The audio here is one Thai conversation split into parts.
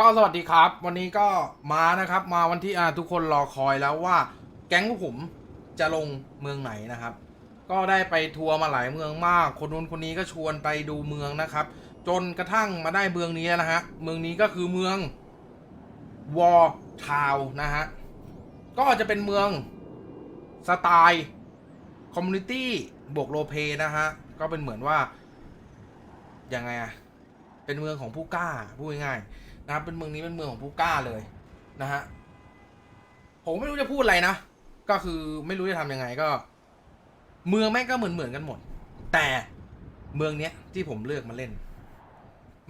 ก็สวัสดีครับ วันนี้ก็มานะครับ มาวันที่อ่าทุกคนรอคอยแล้วว่า แก๊งพวกผมจะลงเมืองไหนนะครับ ก็ได้ไปทัวร์มาหลายเมืองมาก คนนู้นคนนี้ก็ชวนไปดูเมืองนะครับ จนกระทั่งมาได้เมืองนี้นะฮะเมืองนี้ก็คือเมืองวอร์ทาวนะฮะก็จะเป็นเมืองสไตล์คอมมูนิตี้บวกโลเปนะฮะก็เป็นเหมือนว่ายังไงอะเป็นเมืองของผู้กล้าพูดง่ายๆ นะครับเป็นเมืองนี้เป็นเมืองของผู้กล้าเลยนะฮะผมไม่รู้จะพูดอะไรนะก็คือไม่รู้จะทำยังไงก็ เมืองแม่งก็เหมือนเหมือนกันหมด แต่เมืองเนี้ยที่ผมเลือกมาเล่น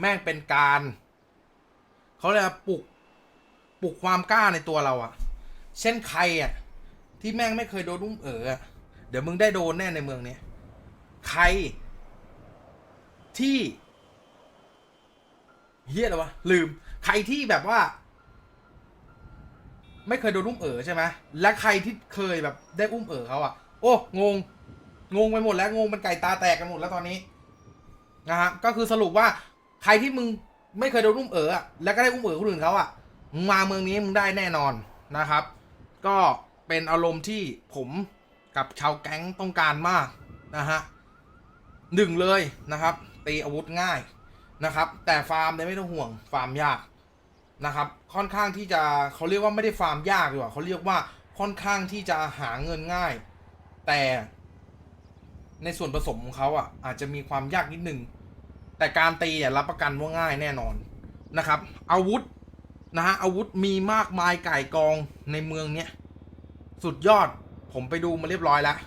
แม่งเป็นการเขาเรียกปลุกปลุกความกล้าในตัวเราอะเช่นใครอะที่แม่งไม่เคยโดนอุ้มเอ๋อเดี๋ยวมึงได้โดนแน่ในเมืองเนี้ยใคร ที่เฮียอะไรวะลืม ใครที่แบบว่า ไม่เคยโดนอุ้มเอ๋อใช่ไหมและใครที่เคยแบบได้อุ้มเอ๋อเขาอะโอ้งง งงไปหมดแล้วงงเป็นไก่ตาแตกกันหมดแล้วตอนนี้นะฮะก็คือสรุปว่าใครที่มึงไม่เคยโดนอุ้มเอ๋อแล้วก็ได้อุ้มเอ๋อคนอื่นเขาอะมึงมาเมืองนี้มึงได้แน่นอนนะครับ ก็เป็นอารมณ์ที่ผมกับชาวแก๊งต้องการมากนะฮะหนึ่งเลยนะครับ ตีอาวุธง่าย นะครับ แต่ฟาร์มเนี่ยไม่ต้องห่วงฟาร์มยากนะครับ ค่อนข้างที่จะเขาเรียกว่าไม่ได้ฟาร์มยากดีกว่าเขาเรียกว่าค่อนข้างที่จะหาเงินง่าย แต่ในส่วนผสมของเขาอะอาจจะมีความยากนิดนึง แต่การตีอะรับประกันว่าง่ายแน่นอนนะครับ อาวุธนะฮะอาวุธมีมากมายไก่กองในเมืองเนี้ยสุดยอดผมไปดูมาเรียบร้อยแล้ว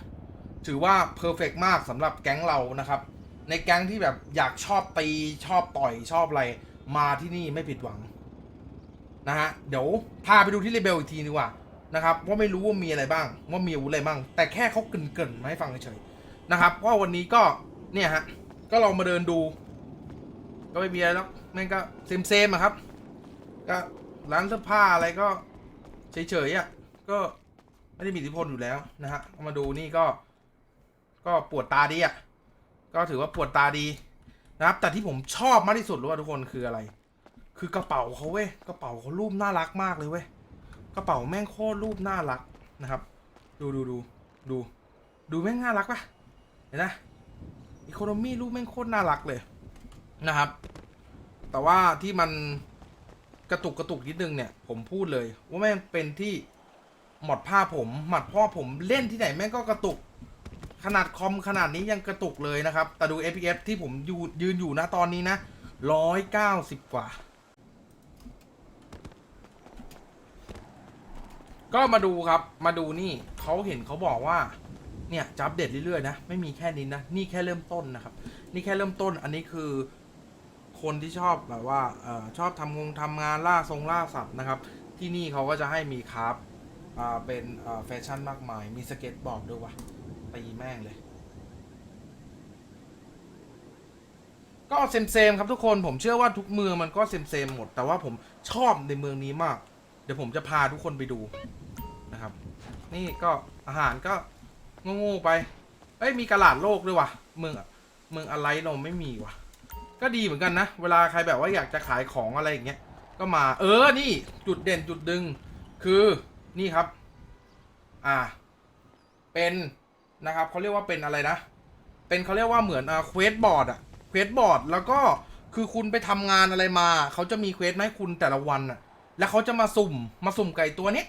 ถือว่าเพอร์เฟกมากสำหรับแก๊งเรานะครับ ในแก๊งที่แบบอยากชอบตีชอบต่อยชอบอะไร มาที่นี่ไม่ผิดหวัง นะฮะ เดี๋ยวพาไปดูที่รีเบลอีกทีดีกว่านะครับว่าไม่รู้ว่ามีอะไรบ้าง ว่ามีอาวุธอะไรบ้าง แต่แค่เขาเกินๆมาให้ฟังเฉยๆนะครับว่าวันนี้ก็เนี่ยฮะก็ลองมาเดินดู ก็ไม่มีอะไรแล้วแม่งก็เซมเซมๆอะครับ ก็ร้านเสื้อผ้าอะไรก็เฉยๆอะก็ไม่ได้มีอิทธิพลอยู่แล้วนะฮะมาดูนี่ก็ ก็ปวดตาดีอะ ก็ถือว่าปวดตาดีนะครับ แต่ที่ผมชอบมากที่สุดรู้ว่าทุกคนคืออะไร คือกระเป๋าเขาเว้ยกระเป๋าเขารูปน่ารักมากเลยเว้ยกระเป๋าแม่งโคตรรูปน่ารักนะครับ ดูดูดูดู ดูแม่งน่ารักปะเห็นนะอีโคโนมี่รูปแม่งโคตรน่ารักเลยนะครับ แต่ว่าที่มันกระตุกกระตุกนิดนึงเนี่ย ผมพูดเลย ว่าแม่งเป็นที่หมดผ้าผมหมัดพ่อผมเล่นที่ไหนแม่งก็กระตุก ขนาดคอมขนาดนี้ยังกระตุกเลยนะครับ แต่ดู FPS ที่ผมยืนยืนอยู่นะตอนนี้นะร้อยเก้าสิบกว่า ก็มาดูครับมาดูนี่เขาเห็นเขาบอกว่า เนี่ยจะอัปเดตเรื่อยๆนะ ไม่มีแค่นี้นะ นี่แค่เริ่มต้นนะครับ นี่แค่เริ่มต้นอันนี้คือคนที่ชอบแบบว่าออชอบทำงงทำงานล่าทรงล่าสัตว์นะครับ ที่นี่เขาก็จะให้มีคราฟอ่าเป็นแฟชั่นมากมาย มีสเก็ตบอร์ดด้วยวะ ตีแม่งเลย ก็เซมเซมๆครับทุกคนผมเชื่อว่าทุกเมืองมันก็เซมเซมๆหมด แต่ว่าผมชอบในเมืองนี้มาก เดี๋ยวผมจะพาทุกคนไปดูนะครับ นี่ก็อาหารก็โง่ๆไป เอ้ยมีกระลาดโลกด้วยวะเมืองเมืองอะไรเราไม่มีวะก็ดีเหมือนกันนะ เวลาใครแบบว่าอยากจะขายของอะไรอย่างเงี้ย ก็มา เออ นี่จุดเด่นจุดดึง คือ นี่ครับ อ่า เป็น นะครับเขาเรียกว่าเป็นอะไรนะ เป็นเขาเรียกว่าเหมือนอ่าเควสบอร์ดอะเควสบอร์ดแล้วก็คือคุณไปทำงานอะไรมา เขาจะมีเควสให้คุณแต่ละวันอะแล้วเขาจะมาสุ่มมาสุ่มไก่ตัวเนี้ย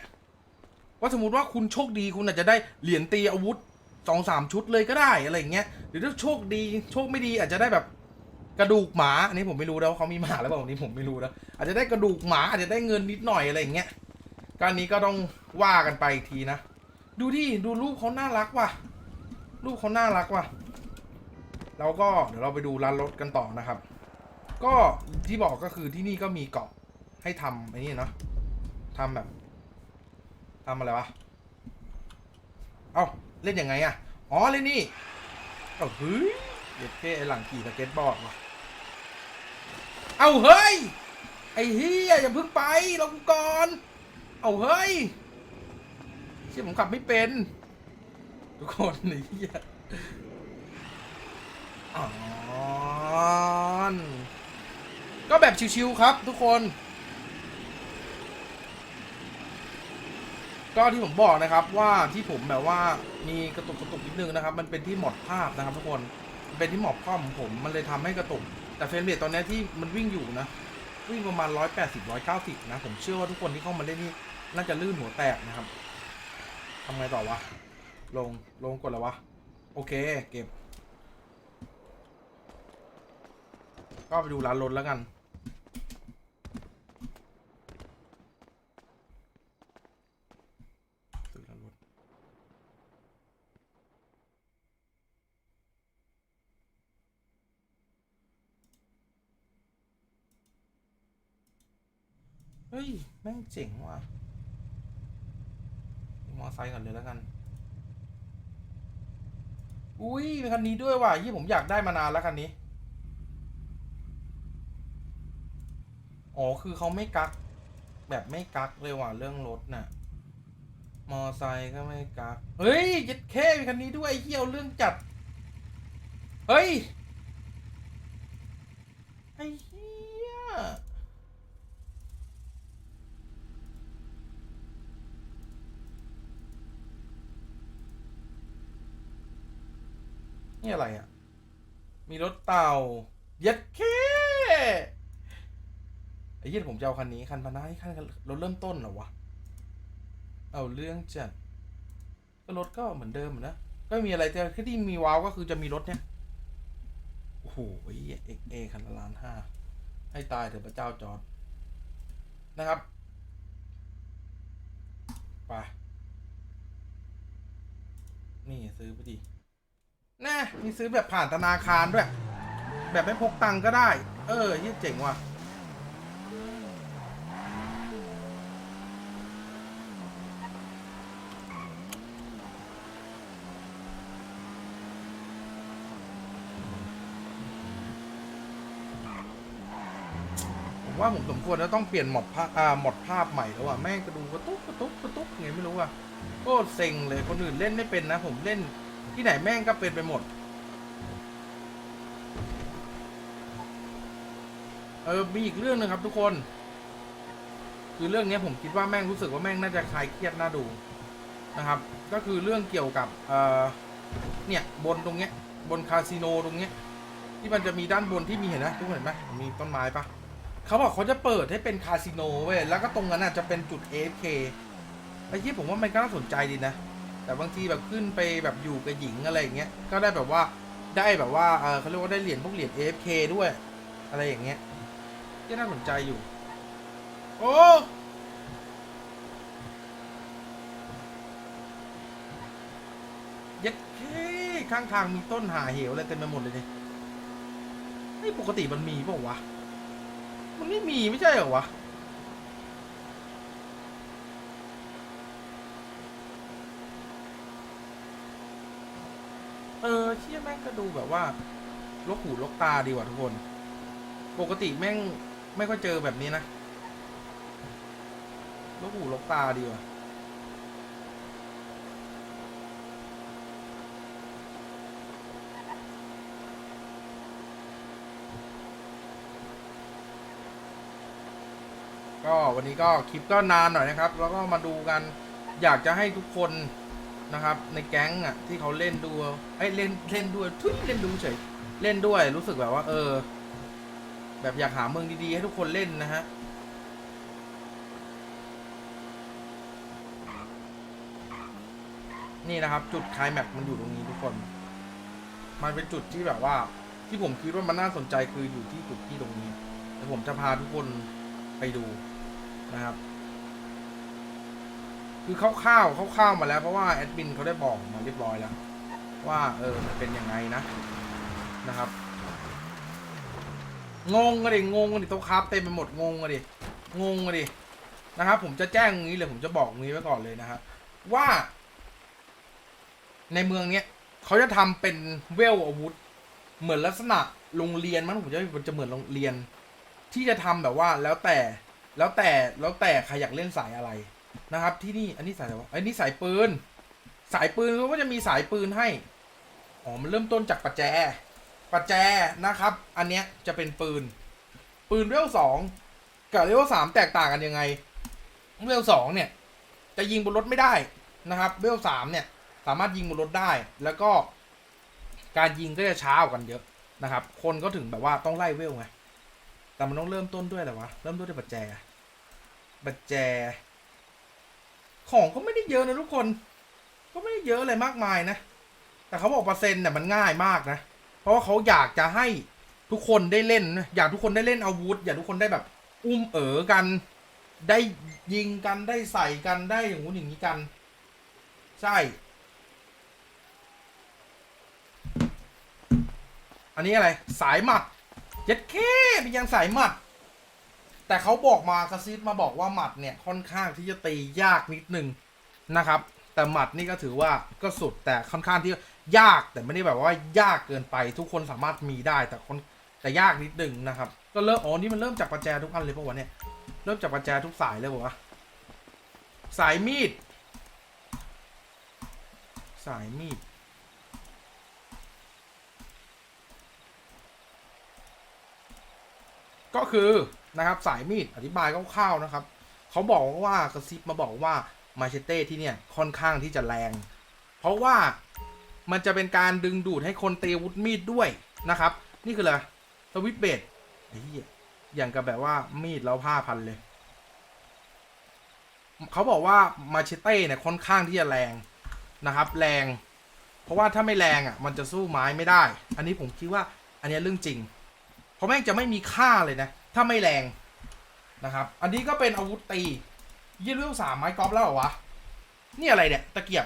ว่าสมมติว่าคุณโชคดีคุณอาจจะได้เหรียญตีอาวุธสองสามชุดเลยก็ได้อะไรอย่างเงี้ยหรือถ้าโชคดีโชคไม่ดีอาจจะได้แบบกระดูกหมาอันนี้ผมไม่รู้นะว่าเขามีหมาหรือเปล่าอันนี้ผมไม่รู้นะอาจจะได้กระดูกหมาอาจจะได้เงินนิดหน่อยอะไรอย่างเงี้ยการนี้ก็ต้องว่ากันไปอีกทีนะ ดูดิดูรูปเขาน่ารักว่ะ รูปเขาน่ารักว่ะเราก็เดี๋ยวเราไปดูร้านรถกันต่อนะครับ ก็ที่บอกก็คือที่นี่ก็มีเกาะให้ทำไอ้นี่เนาะทำแบบทำอะไรวะ เอ้าเล่นยังไงอะอ๋อเล่นนี่เอ้าเฮ้ยเด็ดเท่ไอ้หลังขี่สเก็ตบอร์ดว่ะ เอ้าเฮ้ย ไอ้เฮียอย่าเพิ่งไปลงก่อน เอ้าเฮ้ยเชี่ยผมขับไม่เป็นุกคนไอ้เหี้ยออนก็แบบชิวๆครับทุกคน ก็ที่ผมบอกนะครับว่าที่ผมแบบว่ามีกระตุกกระตุกนิดนึงนะครับ มันเป็นที่หมดภาพนะครับ ทุกคนเป็นที่หมอบข้อมผมมันเลยทำให้กระตุก แต่เฟรมเรทตอนนี้ที่มันวิ่งอยู่นะ วิ่งประมาณ 180 190 นะ ผมเชื่อว่าทุกคนที่เข้ามาเล่นนี่น่าจะลื่นหัวแตกนะครับทำไงต่อวะ ลง ลงกดแล้ววะ โอเค เก็บ ก็ไปดูร้านรถแล้วกัน ซื้อร้านรถ เฮ้ย แม่งเจ๋งว่ะมอไซค์ก่อนเลยแล้วกัน อุ้ยเป็นคันนี้ด้วยว่ะยี่ผมอยากได้มานานแล้วคันนี้ อ๋อคือเขาไม่กัก แบบไม่กักเลยว่ะเรื่องรถน่ะ มอไซค์ก็ไม่กัก เฮ้ยเจ็ดเคมีคันนี้ด้วยไอ้เหี้ยเอาเรื่องจัด เฮ้ย ไอ้เหี้ย นี่อะไรอะ มีรถเต่าเย็ดเคไอ้เหี้ยผมจะเอาคันนี้ คันพานาคันรถเริ่มต้นเหรอวะ เอาเรื่องจัด ก็รถก็เหมือนเดิมนะ ก็มีอะไรแต่แค่ที่มีว้าวก็คือจะมีรถเนี่ย โอ้โหไอ้เอ็กเอคันละล้านห้า ให้ตายเถอะพระเจ้าจอดนะครับ ไป นี่ซื้อไปดิ น่มีซื้อแบบผ่านธนาคารด้วย แบบไม่พกตังก็ได้ เออยี่เจ๋งว่ะผมว่าผมสมควรจะต้องเปลี่ยนหมดภาพอ่าหมดภาพใหม่แล้วอะแม่งกระดูกกระตุกกระตุกกระตุกไงไม่รู้อะโคตรเซ็งเลยคนอื่นเล่นไม่เป็นนะ ผมเล่น ที่ไหนแม่งก็เป็นไปหมด เออ มีอีกเรื่องหนึงครับทุกคน คือเรื่องนี้ผมคิดว่าแม่งรู้สึกว่าแม่งน่าจะคลายเครียดน่าดูนะครับ ก็คือเรื่องเกี่ยวกับ เออเนี่ยบนตรงเนี้ย บนคาสิโนตรงเนี้ย ที่มันจะมีด้านบนที่มีเห็นนะทุกคนเห็นไหมมีต้นไม้ปะเขาบอกเขาจะเปิดให้เป็นคาสิโนเว้ยแล้วก็ตรงนั้นน่ะจะเป็นจุด AFK ไอ้ที่ผมว่ามันก็น่าสนใจดีนะ แต่บางทีแบบขึ้นไปแบบอยู่กับหญิงอะไรอย่างเงี้ยก็ได้แบบว่าได้แบบว่าเออเขาเรียกว่าได้เหรียญพวกเหรียญ AFK ด้วย อะไรอย่างเงี้ยที่น่าสนใจอยู่ โอ้เย็ดเคข้างทางมีต้นหาเหวอะไรเต็มไปหมดเลยเนี่ยไอ้ปกติมันมีเปล่าวะ มันไม่มีไม่ใช่เหรอวะ เออเชี่ยแม่งก็ดูแบบว่าลกหูลกตาดีว่ะทุกคน ปกติแม่งไม่ค่อยเจอแบบนี้นะลกหูลกตาดีว่ะก็วันนี้ก็คลิปก็นานหน่อยนะครับ แล้วก็มาดูกันอยากจะให้ทุกคน นะครับ ในแก๊งอะที่เขาเล่นดูไอ้ยเล่นเล่นด้วยทุยเล่นดูเฉยเล่นด้วยรู้สึกแบบว่า เออ แบบอยากหาเมืองดีๆให้ทุกคนเล่นนะฮะนี่นะครับ จุดคลายแม็กมันอยู่ตรงนี้ทุกคน มันเป็นจุดที่แบบว่า ที่ผมคิดว่ามันน่าสนใจคืออยู่ที่จุดที่ตรงนี้เดี๋ยวผมจะพาทุกคนไปดูนะครับ คือคร่าวๆคร่าวๆมาแล้วเพราะว่าแอดมินเขาได้บอกมาเรียบร้อยแล้ว ว่าเออมันเป็นยังไงนะนะครับ งงกันดิงงกันดิโต๊ะครับเต็มไปหมดงงกันดิงงกันดินะครับ ผมจะแจ้งงี้เลยผมจะบอกงี้ไว้ก่อนเลยนะฮะว่า ในเมืองเนี้ยเขาจะทำเป็นเวลอาวุธ เหมือนลักษณะโรงเรียนมั้งผมจะมันจะเหมือนโรงเรียน ที่จะทำแบบว่าแล้วแต่แล้วแต่แล้วแต่ใครอยากเล่นสายอะไร นะครับที่นี่อันนี้สายอะไรวะอันนี้สายปืน สายปืนเขาก็จะมีสายปืนให้อ๋อมันเริ่มต้นจากประแจประแจนะครับ อันเนี้ยจะเป็นปืน ปืนเวลสองกับเวลสามแตกต่างกันยังไงเวลสองเนี่ย จะยิงบนรถไม่ได้นะครับเวลสามเนี่ย สามารถยิงบนรถได้ แล้วก็ การยิงก็จะช้ากว่ากันเยอะนะครับ คนก็ถึงแบบว่าต้องไล่เวลไงแต่มันต้องเริ่มต้นด้วยอะไรวะเริ่มต้นด้วยปัจแจปัจแจ ของก็ไม่ได้เยอะนะทุกคน ก็ไม่ได้เยอะอะไรมากมายนะ แต่เขาบอกเปอร์เซ็นต์เนี่ยมันง่ายมากนะ เพราะว่าเขาอยากจะให้ทุกคนได้เล่น อยากทุกคนได้เล่นอาวุธ อยากทุกคนได้แบบ อุ้มเอ๋อกัน ได้ยิงกัน ได้ใส่กัน ได้อย่างงู้นอย่างนี้กัน ใช่ อันนี้อะไร สายหมัด เย็ดเคเป็นยังสายหมัด แต่เขาบอกมากระซิบมาบอกว่าหมัดเนี่ยค่อนข้างที่จะตียากนิดนึงนะครับ แต่หมัดนี่ก็ถือว่าก็สุดแต่ค่อนข้างที่ยากแต่ไม่ได้แบบว่ายากเกินไป ทุกคนสามารถมีได้แต่คนแต่ยากนิดนึงนะครับ ก็เริ่มอ๋อนี่มันเริ่มจากประแจทุกอันเลยปะวะเนี่ยเริ่มจากประแจทุกสายเลยปะวะสายมีด สายมีดก็คือ นะครับ สายมีดอธิบายคร่าวๆนะครับเขาบอกว่ากระซิบมาบอกว่ามาเชเต้ที่เนี่ยค่อนข้างที่จะแรง เพราะว่ามันจะเป็นการดึงดูดให้คนเตีอาวุธมีดด้วยนะครับ นี่คืออะไรสวิตเบดไอ้เหี้ยอย่างกับแบบว่ามีดแล้วผ้าพันเลยเขาบอกว่ามาเชเต้เนี่ยค่อนข้างที่จะแรงนะครับ แรง เพราะว่าถ้าไม่แรงอะ มันจะสู้ไม้ไม่ได้ อันนี้ผมคิดว่า อันนี้เรื่องจริง เพราะแม่งจะไม่มีค่าเลยนะ ถ้าไม่แรงนะครับ อันนี้ก็เป็นอาวุธตียี่เรื่องสามไม้กอล์ฟแล้วเหรอวะ นี่อะไรเนี่ย ตะเกียบ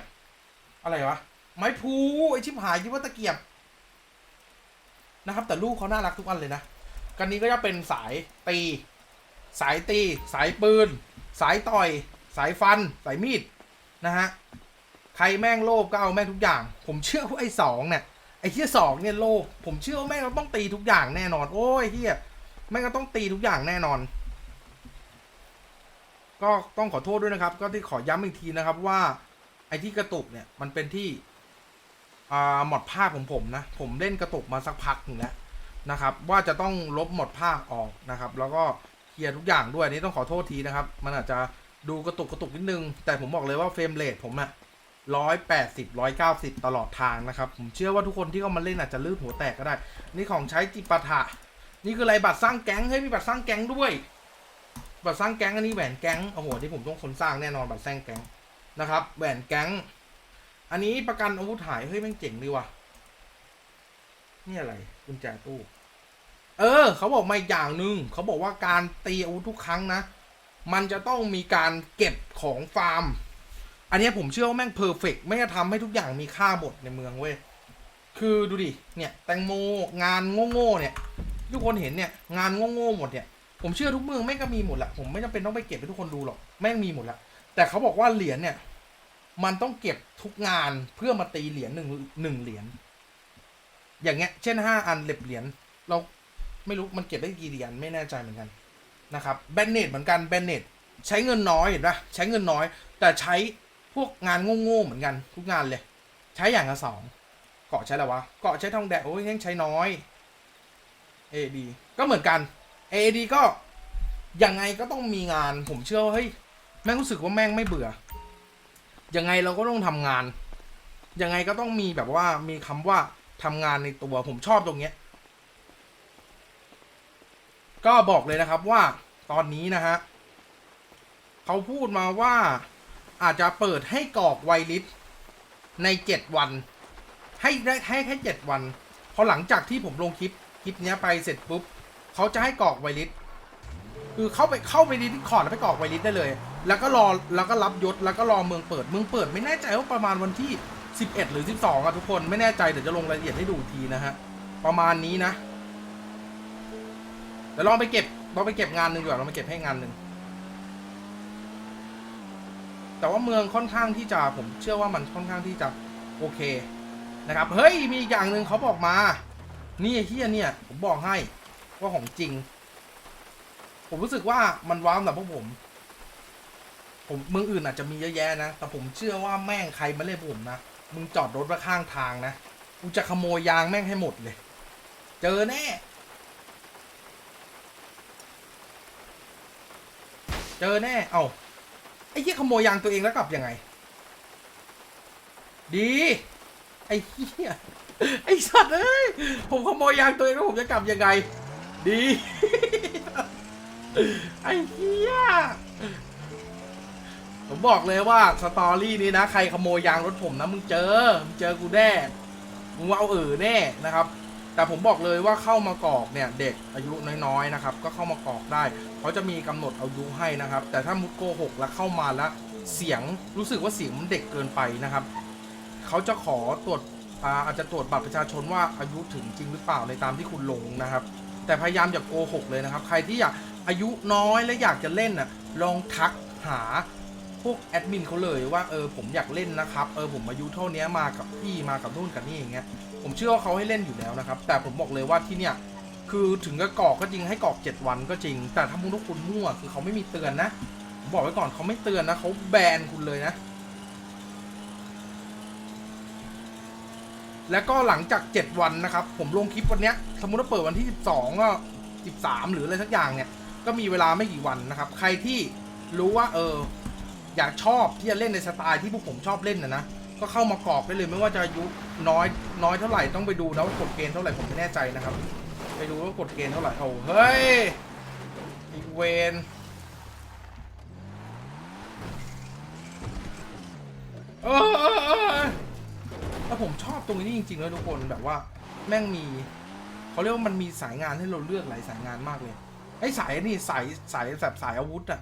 อะไรวะ ไม้พูไอชิบหายคิดว่าตะเกียบนะครับ แต่ลูกเขาน่ารักทุกอันเลยนะ กันนี้ก็จะเป็นสายตี สายตี สายปืน สายต่อย สายฟัน สายมีดนะฮะ ใครแม่งโลภก็เอาแม่งทุกอย่าง ผมเชื่อว่าไอ้สองเนี่ย ไอ้ที่สองเนี่ยโลภผมเชื่อว่าแม่งก็ต้องตีทุกอย่างแน่นอน โอ้ยเฮีย แม่งก็ต้องตีทุกอย่างแน่นอน ก็ต้องขอโทษด้วยนะครับ ก็ที่ขอย้ำอีกทีนะครับว่า ไอ้ที่กระตุกเนี่ยมันเป็นที่อ่าหมดภาพของผมนะ ผมเล่นกระตุกมาสักพักหนึ่งแล้วนะครับ ว่าจะต้องลบหมดภาพออกนะครับ แล้วก็เคลียร์ทุกอย่างด้วยนนี้ต้องขอโทษทีนะครับ มันอาจจะดูกระตุกกระตุกนิดนึง แต่ผมบอกเลยว่าเฟรมเรทผมอะร้อยแปดสิบร้อยเก้าสิบตลอดทางนะครับ ผมเชื่อว่าทุกคนที่เข้ามาเล่นอาจจะลื่นหัวแตกก็ได้ นี่ของใช้จิปาถะ นี่คืออะไรบัตรสร้างแก๊งเฮ้ยมีบัตรสร้างแก๊งด้วย บัตรสร้างแก๊งอันนี้แหวนแก๊งโอ้โหที่ผมต้องคนสร้างแน่นอนบัตรสร้างแก๊งนะครับแหวนแก๊ง อันนี้ประกันอาวุธหายเฮ้ยแม่งเจ๋งดีว่ะนี่อะไรกุญแจตู้เออ เขาบอกมาอย่างหนึ่งเขาบอกว่าการตีอาวุธทุกครั้งนะ มันจะต้องมีการเก็บของฟาร์ม อันนี้ผมเชื่อว่าแม่งเพอร์เฟกไม่งจะทำให้ทุกอย่างมีค่าหมดในเมืองเว้ย คือดูดิ เนี่ย แตงโมงานโง่ๆเนี่ย ทุกคนเห็นเนี่ยงานโง่ๆหมดเนี่ยผมเชื่อทุกเมืองแม่งก็มีหมดแหละผมไม่จำเป็นต้องไปเก็บให้ทุกคนดูหรอกแม่งมีหมดแล้วแต่เขาบอกว่าเหรียญเนี่ย มันต้องเก็บทุกงานเพื่อมาตีเหรียญหนึ่งหนึ่งเหรียญอย่างเงี้ย เช่นห้าอันเหล็บเหรียญเราไม่รู้มันเก็บได้กี่เหรียญไม่แน่ใจเหมือนกันนะครับแบนเนตเหมือนกันแบนเนตใช้เงินน้อยเห็นปะใช้เงินน้อย แต่ใช้พวกงานโง่ๆเหมือนกัน ทุกงานเลย ใช้อย่างละสองเกาะใช้อะไรวะเกาะใช้ทองแดงโอ้ยยังใช้น้อย AD ก็เหมือนกัน AD ก็ยังไงก็ต้องมีงาน ผมเชื่อว่าเฮ้ยแม่งรู้สึกว่าแม่งไม่เบื่อ ยังไงเราก็ต้องทำงาน ยังไงก็ต้องมีแบบว่ามีคำว่าทำงานในตัวผมชอบตรงเนี้ย ก็บอกเลยนะครับว่าตอนนี้นะฮะเขาพูดมาว่าอาจจะเปิดให้กรอกไวลิสในเจ็ดวัน ให้ได้ให้แค่เจ็ดวันพอหลังจากที่ผมลงคลิป ลิปเนี้ยไปเสร็จปุ๊บเขาจะให้กรอกไวลิสคือเข้าไปเข้าไปดิสคอร์ดแล้วไปกรอกไวลิสได้เลย แล้วก็รอแล้วก็รับยศแล้วก็รอเมืองเปิดเมืองเปิดไม่แน่ใจว่าประมาณวันที่ 11 หรือ 12อะทุกคนไม่แน่ใจเดี๋ยวจะลงรายละเอียดให้ดูทีนะฮะประมาณนี้นะเดี๋ยวลองไปเก็บลองไปเก็บงานหนึ่งดีกว่าลองไปเก็บให้งานหนึ่งแต่ว่าเมืองค่อนข้างที่จะผมเชื่อว่ามันค่อนข้างที่จะโอเคนะครับ เฮ้ย มีอย่างหนึ่งเขาบอกมา นี่ไอ้เฮียเนี่ย ผมบอกให้ ว่าของจริง ผมรู้สึกว่ามันว้าวสำหรับพวกผม ผมเมืองอื่นอาจจะมีเยอะแยะนะ แต่ผมเชื่อว่าแม่งใครมาเล่นผมนะ มึงจอดรถไว้ข้างทางนะ กูจะขโมยยางแม่งให้หมดเลย เจอแน่ เจอแน่ เอาไออ้เหี้ยขโมยยางตัวเองแล้วกลับยังไง ดี ไอ้เหี้ย ไอ้สัตว์เอ้ยผมขโมยยางตัวเองแล้วผมจะกลับยังไง ดี ไอ้เหี้ยผมบอกเลยว่าสตอรี่นี้นะ ใครขโมยยางรถผมนะมึงเจอมึงเจอกูแน่มึงเอาเออแน่นะครับ แต่ผมบอกเลยว่าเข้ามากรอกเนี่ยเด็กอายุน้อยๆนะครับ ก็เข้ามากรอกได้เขาจะมีกำหนดอายุให้นะครับ แต่ถ้ามุดโกหกแล้วเข้ามาแล้วเสียงรู้สึกว่าเสียงมันเด็กเกินไปนะครับเขาจะขอตรวจ อาอาจจะตรวจบัตรประชาชนว่าอายุถึงจริงหรือเปล่าในตามที่คุณลงนะครับ แต่พยายามอย่าโกหกเลยนะครับ ใครที่อยากอายุน้อยและอยากจะเล่นน่ะลองทักหาพวกแอดมินเขาเลยว่าเออผมอยากเล่นนะครับเออผมอายุเท่านี้มากับพี่มากับนู่นกับนี่อย่างเงี้ยผมเชื่อว่าเขาให้เล่นอยู่แล้วนะครับ แต่ผมบอกเลยว่าที่เนี่ยคือถึงจะกรอกก็จริงให้กรอก7วันก็จริง แต่ถ้ามุทุกคุณมั่วคือเขาไม่มีเตือนนะ บอกไว้ก่อนเขาไม่เตือนนะเขาแบนคุณเลยนะ แล้วก็หลังจาก 7 วันนะครับ ผมลงคลิปวันเนี้ยสมมติว่าเปิดวันที่ 12 ก็ 13 หรืออะไรสักอย่างเนี่ย ก็มีเวลาไม่กี่วันนะครับ ใครที่รู้ว่าเอออยากชอบที่จะเล่นในสไตล์ที่พวกผมชอบเล่นนะนะ ก็เข้ามากรอกได้เลยไม่ว่าจะอายุน้อยน้อยเท่าไหร่ต้องไปดูนะว่ากฎเกณฑ์เท่าไหร่ผมไม่แน่ใจนะครับ ไปดูว่ากฎเกณฑ์เท่าไหร่โอ้เฮ้ยอีเวนเออเอ ผมชอบตรงนี้จริงๆเลยทุกคนแบบว่าแม่งมีเขาเรียกว่ามันมีสายงานให้เราเลือกหลายสายงานมากเลยไอ้สายนี่สายสายแบบสายอาวุธอะ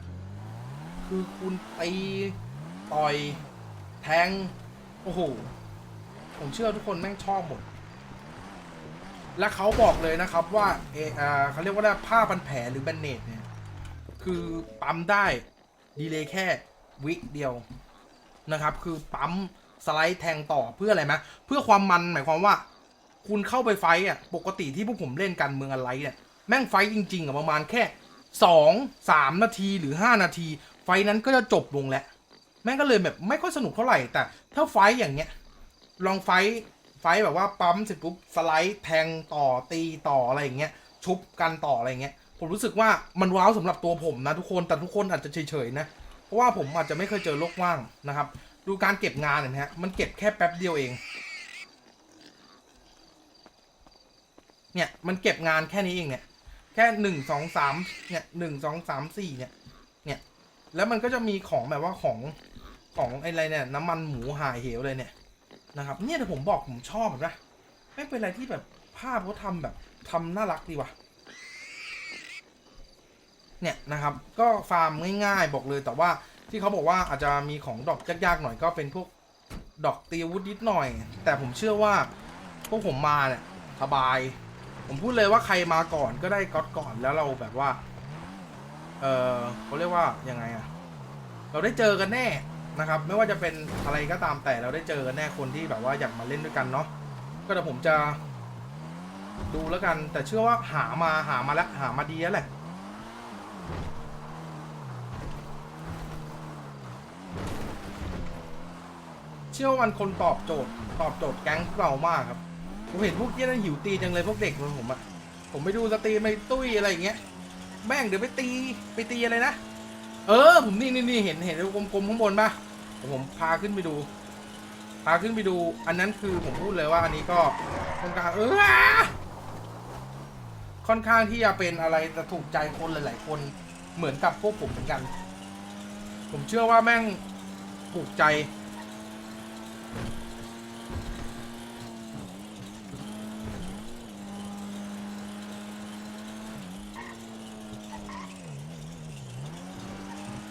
คือคุณตีต่อยแทงโอ้โหผมเชื่อทุกคนแม่งชอบหมด และเขาบอกเลยนะครับว่าเออเขาเรียกว่าผ้าพันแผลหรือแบนเนตเนี่ยคือปั๊มได้ดีเลยแค่วิเดียวนะครับ คือปั๊ม สไลด์แทงต่อเพื่ออะไรไหมเพื่อความมันหมายความว่า คุณเข้าไปไฟอะปกติที่พวกผมเล่นกันเมืองอะไรเนี่ยแม่งไฟจริงๆอะประมาณแค่สองสามนาทีหรือห้านาที ไฟนั้นก็จะจบลงแล้วแม่งก็เลยแบบไม่ค่อยสนุกเท่าไหร่แต่ ถ้าไฟอย่างเงี้ย ลองไฟไฟแบบว่าปั๊มเสร็จปุ๊บสไลด์แทงต่อตีต่ออะไรอย่างเงี้ยชุบกันต่ออะไรอย่างเงี้ยผมรู้สึกว่ามันว้าวสำหรับตัวผมนะทุกคนแต่ทุกคนอาจจะเฉยๆนะ เพราะว่าผมอาจจะไม่เคยเจอโลกว่างนะครับ ดูการเก็บงานเห็นะฮะ มันเก็บแค่แป๊บเดียวเอง เนี่ย มันเก็บงานแค่นี้เองเนี่ย แค่หนึ่งสองสามเนี่ยหนึ่งสองสามสี่เนี่ย เนี่ย แล้วมันก็จะมีของแบบว่าของของออะไรเนี่ยน้ำมันหมูหายเหวเลยเนี่ยนะครับเนี่ยแต่ผมบอกผมชอบแบบนะไม่เป็นอะไรที่แบบภาพเขาทำแบบทำน่ารักดีว่ะเนี่ยนะครับ ก็ฟาร์มง่ายๆ บอกเลยแต่ว่า ที่เขาบอกว่าอาจจะมีของดอกยากๆหน่อยก็เป็นพวกดอกตีอาวุธนิดหน่อย แต่ผมเชื่อว่าพวกผมมาเนี่ยสบาย ผมพูดเลยว่าใครมาก่อนก็ได้ก๊อตก่อนแล้วเราแบบว่า เออเขาเรียกว่ายังไงอะเราได้เจอกันแน่นะครับ ไม่ว่าจะเป็นอะไรก็ตามแต่เราได้เจอกันแน่คนที่แบบว่าอยากมาเล่นด้วยกันเนาะก็เดี๋ยวผมจะดูแล้วกัน แต่เชื่อว่าหามาหามาแล้วหามาดีแล้วแหละ เชื่อว่ามันคนตอบโจทย์ ตอบโจทย์แก๊งพวกเรามากครับ ผมเห็นพวกเนี้ยนั้นหิวตีจังเลยพวกเด็กของผมอะผมไปดูสตรีมไปตุ้ยอะไรอย่างเงี้ยแม่งเดี๋ยวไปตีไปตีอะไรนะ เออ ผมนี่นี่นี่เห็นเห็นกลมๆข้างบนปะผมพาขึ้นไปดู พาขึ้นไปดู อันนั้นคือผมพูดเลยว่าอันนี้ก็ค่อนข้างเออค่อนข้างที่จะเป็นอะไรจะถูกใจคนหลาย ๆ คนเหมือนกับพวกผมเหมือนกัน ผมเชื่อว่าแม่งถูกใจ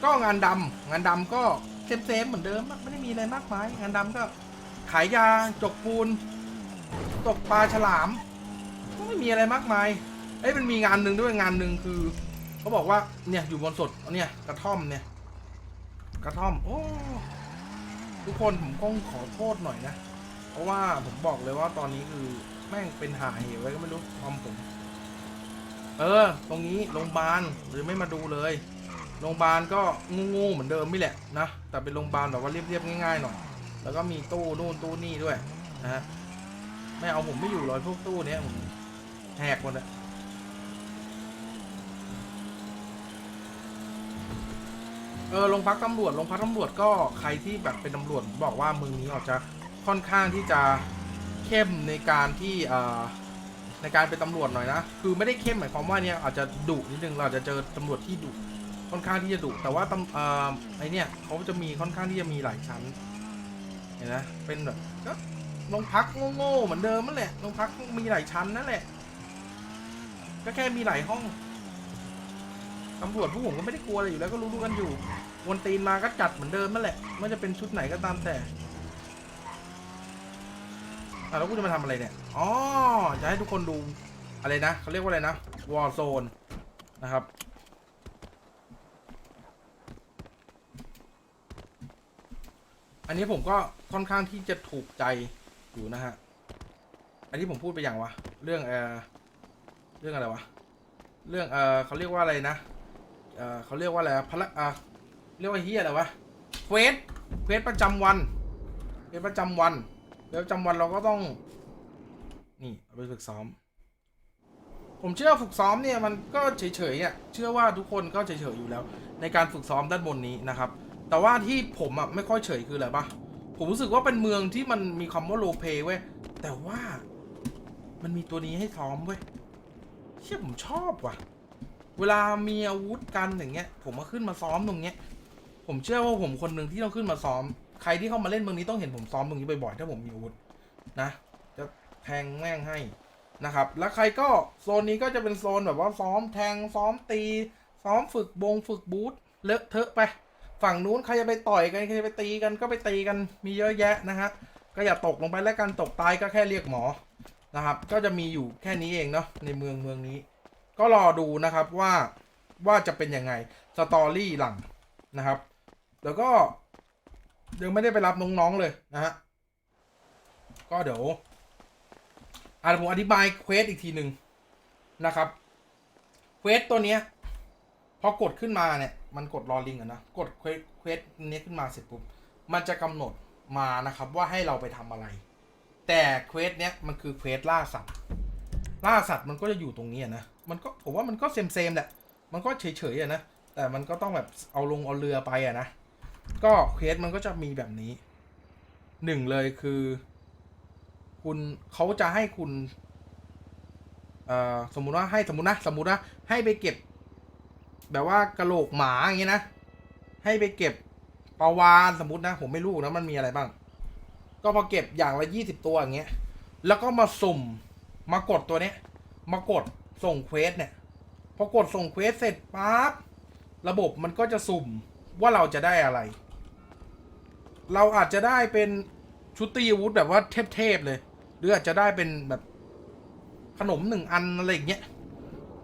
ก็งานดำงานดำก็เซฟเซฟๆเหมือนเดิมอะไม่ได้มีอะไรมากมาย งานดำก็ ขายยาจกปูน ตกปลาฉลาม ก็ไม่มีอะไรมากมาย เอ้ยมันมีงานหนึ่งด้วยงานหนึ่งคือเขาบอกว่าเนี่ยอยู่บนสดเนี่ยกระท่อมเนี่ย กระท่อม โอ้ ทุกคนผมคงขอโทษหน่อยนะ เพราะว่าผมบอกเลยว่าตอนนี้คือแม่งเป็นหาเหวไว้ก็ไม่รู้ความผม เออ ตรงนี้โรงพยาบาลหรือไม่มาดูเลยโรงพยาบาลก็งูๆเหมือนเดิมนี่แหละนะแต่เป็นโรงพยาบาลแบบว่าเรียบๆง่ายๆหน่อยแล้วก็มีตู้นู่นตู้นี่ด้วยนะฮะไม่เอาผมไม่อยู่เลยพวกตู้เนี้ยผมแหกหมดอะ เออโรงพักตำรวจโรงพักตำรวจก็ใครที่แบบเป็นตำรวจบอกว่าเมืองนี้อาจจะค่อนข้างที่จะเข้มในการที่เอ่อในการเป็นตำรวจหน่อยนะ คือไม่ได้เข้มหมายความว่าเนี่ยอาจจะดุนิดนึงเราจจะเจอตำรวจที่ดุค่อนข้างที่จะดุแต่ว่าตำเอ่อไอเนี่ยเขาจะมีค่อนข้างที่จะมีหลายชั้นเห็นไหมเป็นแบบก็โรงพักโง่ๆเหมือนเดิมนั่นแหละโรงพักมีหลายชั้นนั่นแหละก็แค่มีหลายห้อง ตำรวจพวกผมก็ไม่ได้กลัวอะไรอยู่แล้วก็รู้ๆกันอยู่วนตีนมาก็จัดเหมือนเดิมนั่นแหละไม่ว่าจะเป็นชุดไหนก็ตามแต่อะแล้วกูจะมาทำอะไรเนี่ยอ๋อจะให้ทุกคนดูอะไรนะเขาเรียกว่าอะไรนะวอร์โซนนะครับอันนี้ผมก็ค่อนข้างที่จะถูกใจอยู่นะฮะ อันนี้ผมพูดไปอย่างวะ เรื่องเออเรื่องอะไรวะ เรื่องเออเขาเรียกว่าอะไรนะ เอ่อเขาเรียกว่าอะไรพละอะเรียกว่าเฮียอะไรวะเควสเควสประจำวันเควสประจำวันเควสประจำวันเราก็ต้อง นี่เอาไปฝึกซ้อม ผมเชื่อฝึกซ้อมเนี่ยมันก็เฉยๆอะเชื่อว่าทุกคนก็เฉยๆอยู่แล้ว ในการฝึกซ้อมด้านบนนี้นะครับ แต่ว่าที่ผมอะไม่ค่อยเฉยคืออะไรปะผมรู้สึกว่าเป็นเมืองที่มันมีคำว่าโลเปเว้ยแต่ว่ามันมีตัวนี้ให้ซ้อมเว้ยเชื่อผมชอบว่ะ เวลามีอาวุธกันอย่างเงี้ย ผมมาขึ้นมาซ้อมตรงเนี้ย ผมเชื่อว่าผมคนหนึ่งที่ต้องขึ้นมาซ้อม ใครที่เข้ามาเล่นเมืองนี้ต้องเห็นผมซ้อมตรงนี้บ่อยๆถ้าผมมีอาวุธนะจะแทงแม่งให้นะครับ แล้วใครก็โซนนี้ก็จะเป็นโซนแบบว่าซ้อมแทงซ้อมตี ซ้อมฝึกบงฝึกบูทเลอะเทอะไป ฝั่งนู้นใครจะไปต่อยกันใครจะไปตีกันก็ไปตีกันมีเยอะแยะนะฮะก็อย่าตกลงไปแล้วกันตกตายก็แค่เรียกหมอนะครับ ก็จะมีอยู่แค่นี้เองเนาะในเมืองเมืองนี้ ก็รอดูนะครับว่าว่าจะเป็นยังไงสตอรี่หลังนะครับ แล้วก็ยังไม่ได้ไปรับน้องๆเลยนะฮะก็เดี๋ยวอะเดี๋ยวผมอธิบายเควสอีกทีหนึ่งนะครับเควสตัวเนี้ยพอกดขึ้นมาเนี่ยมันกดรอลิงก์อะนะกดเควสเควสนี้ขึ้นมาเสร็จปุ๊บมันจะกำหนดมานะครับว่าให้เราไปทำอะไร แต่เควสเนี้ยมันคือเควสล่าสัตว์ ล่าสัตว์มันก็จะอยู่ตรงนี้นะ มันก็ผมว่ามันก็เซมเซมๆแหละ มันก็เฉยๆอะนะ แต่มันก็ต้องแบบเอาลงเอาเรือไปอะนะ ก็เควสมันก็จะมีแบบนี้ หนึ่งเลยคือ คุณเขาจะให้คุณสมมุติว่าให้สมมุตินะสมมุตินะให้ไปเก็บ แบบว่ากระโหลกหมาอย่างเงี้ยนะ ให้ไปเก็บปลาวานสมมตินะ ผมไม่รู้นะมันมีอะไรบ้าง ก็พอเก็บอย่างละยี่สิบตัวอย่างเงี้ย แล้วก็มาสุ่ม มากดตัวเนี้ย มากดส่งเควสเนี่ย พอกดส่งเควสเสร็จปั๊บ ระบบมันก็จะสุ่มว่าเราจะได้อะไร เราอาจจะได้เป็นชุดตีอาวุธแบบว่าเทพๆเลย หรืออาจจะได้เป็นแบบขนมหนึ่งอันอะไรอย่างเงี้ย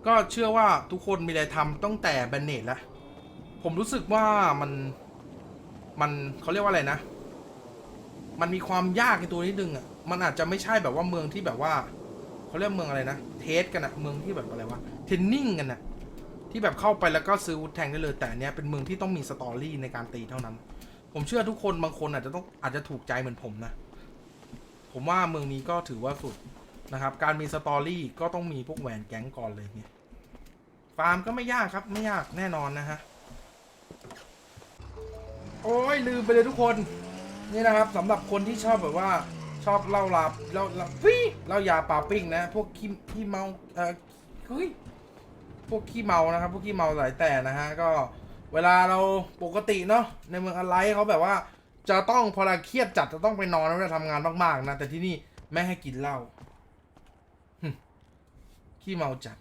ก็เชื่อว่าทุกคนมีอะไรทำตั้งแต่แบนเนตแล้ว ผมรู้สึกว่ามันมันเขาเรียกว่าอะไรนะ มันมีความยากในตัวนิดนึงอะ มันอาจจะไม่ใช่แบบว่าเมืองที่แบบว่า เขาเรียกเมืองอะไรนะ เทสกันอะเมืองที่แบบอะไรวะ เทนนิ่งกันอะที่แบบเข้าไปแล้วก็ซื้อวุธแทงได้เลย แต่เนี้ยเป็นเมืองที่ต้องมีสตอรี่ในการตีเท่านั้น ผมเชื่อทุกคนบางคนอาจจะต้องอาจจะถูกใจเหมือนผมนะ ผมว่าเมืองนี้ก็ถือว่าสุดนะครับ การมีสตอรี่ก็ต้องมีพวกแหวนแก๊งก่อนเลยเนี่ย ฟาร์มก็ไม่ยากครับ ไม่ยากแน่นอนนะฮะ โอ้ยลืมไปเลยทุกคน นี่นะครับสำหรับคนที่ชอบแบบว่า ชอบเล้าลาบเล้าลาฟิเล้ายาปาปิ้งนะ พวกขี้ขี้เมาเออเฮ้ยพวกขี้เมานะครับ พวกขี้เมาหลายแต่นะฮะก็เวลาเราปกติเนาะในเมืองอะไรเขาแบบว่า จะต้องพอเราเครียดจัดจะต้องไปนอนแล้วจะทำงานมากๆนะแต่ที่นี่ไม่ให้กินเหล้าขี้เมาจัด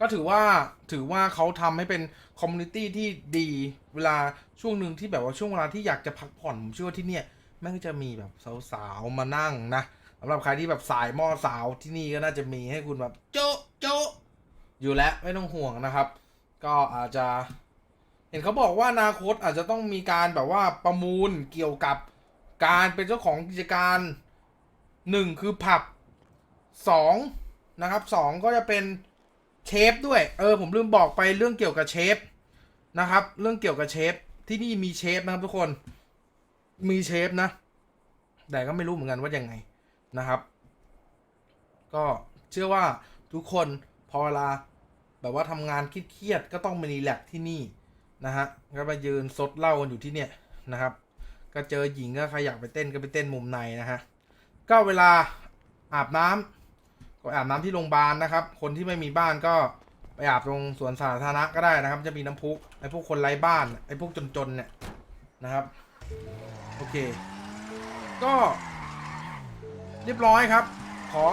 ก็ถือว่าถือว่าเขาทำให้เป็นคอมมูนิตี้ที่ดีเวลาช่วงหนึ่งที่แบบว่าช่วงเวลาที่อยากจะพักผ่อนผมเชื่อว่าที่เนี่ย แม่งจะมีแบบสาวๆมานั่งนะสำหรับใครที่แบบสายหม้อสาวที่นี่ก็น่าจะมีให้คุณแบบโจ๊ะโจ๊ะอยู่แล้วไม่ต้องห่วงนะครับ ก็อาจจะ เห็นเขาบอกว่าอนาคตอาจจะต้องมีการแบบว่าประมูลเกี่ยวกับการเป็นเจ้าของกิจการหนึ่งคือผับสองนะครับสองก็จะเป็นเชฟด้วย เออผมลืมบอกไปเรื่องเกี่ยวกับเชฟนะครับ เรื่องเกี่ยวกับเชฟที่นี่มีเชฟนะครับทุกคน มีเชฟนะ แต่ก็ไม่รู้เหมือนกันว่ายังไงนะครับ ก็เชื่อว่าทุกคนพอเวลาแบบว่าทำงานเครียดก็ต้องมารีแลกที่นี่นะฮะก็มายืนซดเหล้ากันอยู่ที่เนี่ยนะครับ ก็เจอหญิงก็ใครอยากไปเต้นก็ไปเต้นมุมในนะฮะก็เวลาอาบน้ำก็อาบน้ำที่โรงพยาบาลนะครับ คนที่ไม่มีบ้านก็ไปอาบตรงสวนสาธารณะก็ได้นะครับ จะมีน้ำพุไอ้พวกคนไร้บ้านไอ้พวกจนๆเนี่ยนะครับ โอเค ก็ เรียบร้อยครับ ขอ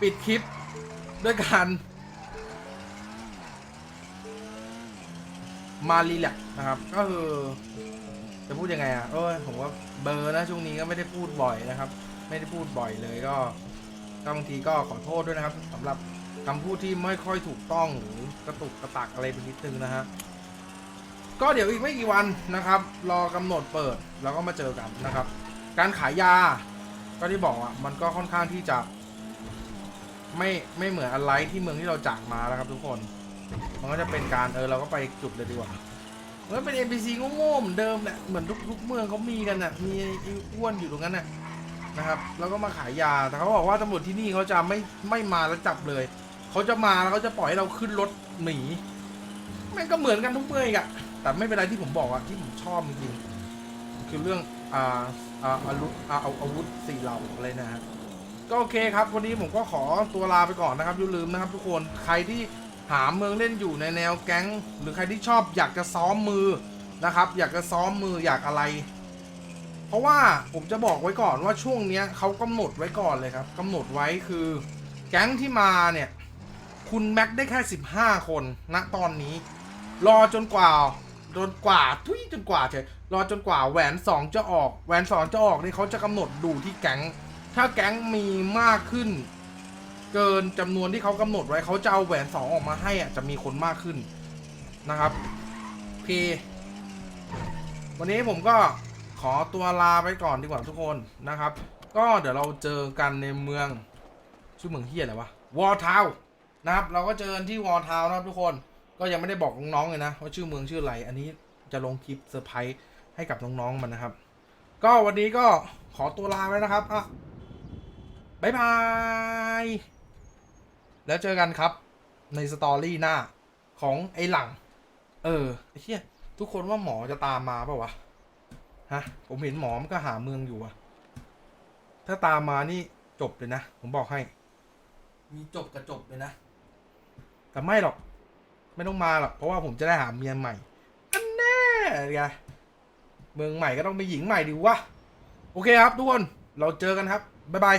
ปิดคลิปด้วยการมารีแลกนะครับ ก็คือ จะพูดยังไงอะเอ้ยผมว่าเบอร์นะช่วงนี้ก็ไม่ได้พูดบ่อยนะครับ ไม่ได้พูดบ่อยเลยก็ก็บางทีก็ขอโทษด้วยนะครับสำหรับคำพูดที่ไม่ค่อยถูกต้องหรือกระตุกกระตักอะไรไปนิดนึงนะฮะ ก็เดี๋ยวอีกไม่กี่วันนะครับ รอกำหนดเปิดแล้วก็มาเจอกันนะครับ การขายยาก็ที่บอกอะมันก็ค่อนข้างที่จะ ไม่ไม่เหมือนอะไรที่เมืองที่เราจากมาแล้วครับทุกคน มันก็จะเป็นการเออเราก็ไปจุดเลยดีกว่ามันเป็น NPC โง่ๆเหมือนเดิมแหละเหมือนทุกทุกเมืองเขามีกันน่ะมีอ้อ้วนอยู่ตรงนั้นน่ะนะครับแล้วก็มาขายยาแต่เขาบอกว่าตำรวจที่นี่เขาจะไม่ไม่มาแล้วจับเลยเขาจะมาแล้วเขาจะปล่อยให้เราขึ้นรถหนีแม่งก็เหมือนกันทุกเมืองอีกอะ แต่ไม่เป็นไรที่ผมบอกอะที่ผมชอบจริงๆคือเรื่องอ่าอ่าอาวุธอ่าเอาอาวุธสี่เหล่าอะไรนะฮะก็โอเคครับ วันนี้ผมก็ขอตัวลาไปก่อนนะครับอย่าลืมนะครับ ทุกคนใครที่หาเมืองเล่นอยู่ในแนวแก๊ง หรือใครที่ชอบอยากจะซ้อมมือนะครับ อยากจะซ้อมมืออยากอะไร เพราะว่าผมจะบอกไว้ก่อนว่าช่วงเนี้ยเขากำหนดไว้ก่อนเลยครับกำหนดไว้คือ แก๊งที่มาเนี่ย คุณแม็กได้แค่ 15 คนณตอนนี้ รอจนกว่า จนกว่าทุยจนกว่าเฉยรอจนกว่าแหวน2จะออก แหวน2จะออกนี่เขาจะกำหนดดูที่แก๊ง ถ้าแก๊งมีมากขึ้น เกินจำนวนที่เขากำหนดไว้เขาจะเอาแหวนสองออกมาให้อะจะมีคนมากขึ้นนะครับโอเควันนี้ผมก็ขอตัวลาไปก่อนดีกว่าทุกคนนะครับ ก็เดี๋ยวเราเจอกันในเมืองชื่อเมืองเฮียอะไรวะวอร์ทาวนะครับ เราก็เจอกันที่วอร์ทาวนะครับทุกคน ก็ยังไม่ได้บอกน้องๆเลยนะว่าชื่อเมืองชื่ออะไร อันนี้จะลงคลิปเซอร์ไพรส์ให้กับน้องๆมันนะครับ ก็วันนี้ก็ขอตัวลาไว้นะครับอะบายบาย แล้วเจอกันครับ ในสตอรี่หน้าของไอ้หลัง เออไอ้เชี่ยทุกคนว่าหมอจะตามมาเปล่าวะ ฮะ ผมเห็นหมอมันก็หาเมืองอยู่อะถ้าตามมานี่จบเลยนะ ผมบอกให้ มีจบกับจบเลยนะ แต่ไม่หรอก ไม่ต้องมาหรอกเพราะว่าผมจะได้หาเมียใหม่ อันแน่ไงเมืองใหม่ก็ต้องไปหญิงใหม่ดิวะ โอเคครับทุกคน เราเจอกันครับ บ๊ายบาย